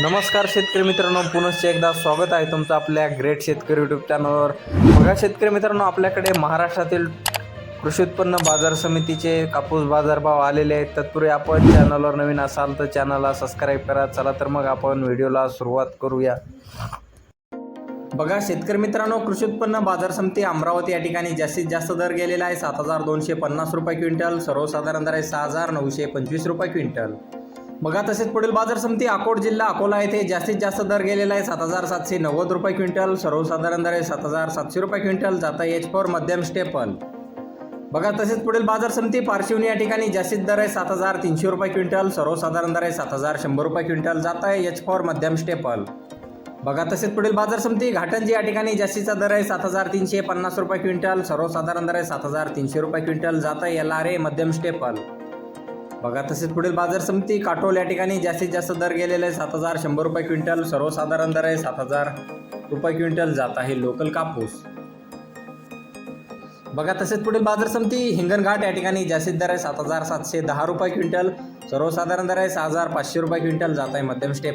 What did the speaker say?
नमस्कार शेतकरी मित्रांनो पुनश्च एकदा स्वागत आहे तुमचं आपल्या ग्रेट शेतकरी यूट्यूब चॅनलवर बघा शेतकरी मित्रांनो आपल्याकडे महाराष्ट्रातील कृषी उत्पन्न बाजार समितीचे कापूस बाजारभाव आलेले आहेत. तत्पूर्वी आपण चॅनलवर नवीन असाल तर चॅनलला सबस्क्राईब करा. चला तर मग आपण व्हिडिओला सुरुवात करूया. बघा शेतकरी मित्रांनो कृषी उत्पन्न बाजार समिती अमरावती या ठिकाणी जास्तीत जास्त दर गेलेला आहे. सात हजार दोनशे पन्नास रुपये क्विंटल सर्वसाधारण दर आहे सहा हजार नऊशे पंचवीस रुपये क्विंटल. बघा तसेच पुढील बाजार समिती अकोट जिल्हा अकोला येथे जास्तीत जास्त दर गेलेला आहे. सात हजार सातशे नव्वद रुपये क्विंटल सर्वसाधारण दर आहे सात हजार सातशे रुपये क्विंटल जाता एच फोर मध्यम स्टेपल. बघा तसेच पुढील बाजार समिती पारशिवनी या ठिकाणी जास्तीत दर आहे सात हजार तीनशे रुपये क्विंटल सर्वसाधारण दर आहे सात हजार शंभर रुपये क्विंटल जात आहे एच फोर मध्यम स्टेपल. बघा तसेच पुढील बाजार समिती घाटंजी या ठिकाणी जास्तीचा दर आहे सात हजार तीनशे पन्नास रुपये क्विंटल सर्वसाधारण दर आहे सात हजार तीनशे रुपये क्विंटल जात आहे एल आर ए मध्यम स्टेपल. बघा तसेच पुढील बाजार समिती काटोल या ठिकाणी जास्तीत जास्त दर गेलेले आहे सात हजार शंभर रुपये क्विंटल सर्वसाधारण दर आहे सात हजार रुपये क्विंटल जात आहे लोकल कापूस. बघा तसेच पुढील बाजार समिती हिंगणघाट या ठिकाणी जास्तीत दर आहे सात हजार सातशे दहा रुपये क्विंटल सर्वसाधारण दर आहे सहा हजार पाचशे रुपये क्विंटल जात आहे मध्यम स्टेप.